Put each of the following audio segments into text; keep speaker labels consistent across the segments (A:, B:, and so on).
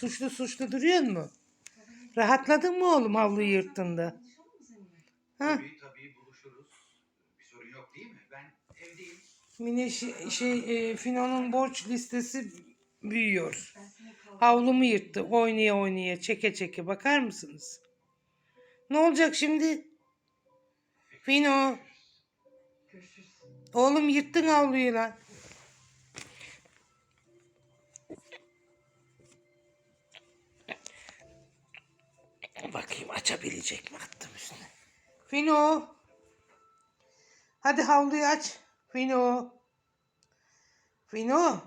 A: suçlu suçlu duruyor mu? Rahatladın mı oğlum havluyu yırttığında? Ha?
B: Tabii tabii buluşuruz. Bir sorun yok değil mi? Ben evdeyim.
A: Mine şey, şey e, Fino'nun borç listesi büyüyor. Havlumu yırttı. Oynaya oynaya, çeke çeke. Bakar mısınız? Ne olacak şimdi? Fino. Oğlum yırttın havluyu lan. Bakayım açabilecek mi attım üstüne. Fino. Hadi havluyu aç. Fino. Fino.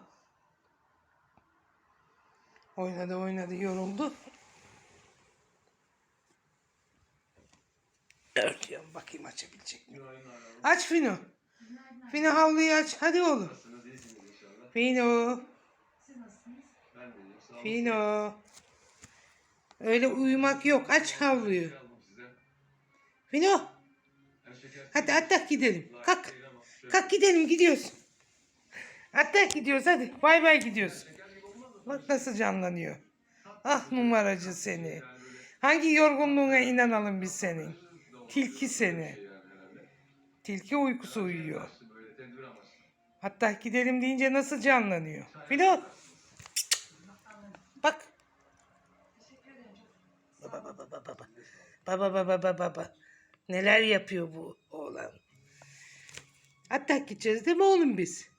A: Oynadı oynadı yoruldu. Örtüyorum bakayım açabilecek mi? Aç Fino. Fino havluyu aç. Hadi oğlum. Fino. Fino. Öyle uyumak yok. Aç havluyu. Fino. Hadi hatta gidelim. Kalk. Kalk gidelim gidiyoruz. Hatta gidiyoruz hadi. Bay bay gidiyoruz. Bak nasıl canlanıyor. Ah numaracı seni. Hangi yorgunluğuna inanalım biz senin? Tilki seni. Tilki uykusu uyuyor. Hatta gidelim deyince nasıl canlanıyor. Filo. Bak. Baba baba baba baba. Baba baba. Neler yapıyor bu oğlan. Hatta gideceğiz değil mi oğlum biz?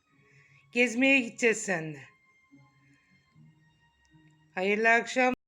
A: Gezmeye gideceğiz seninle. Hayırlı akşam.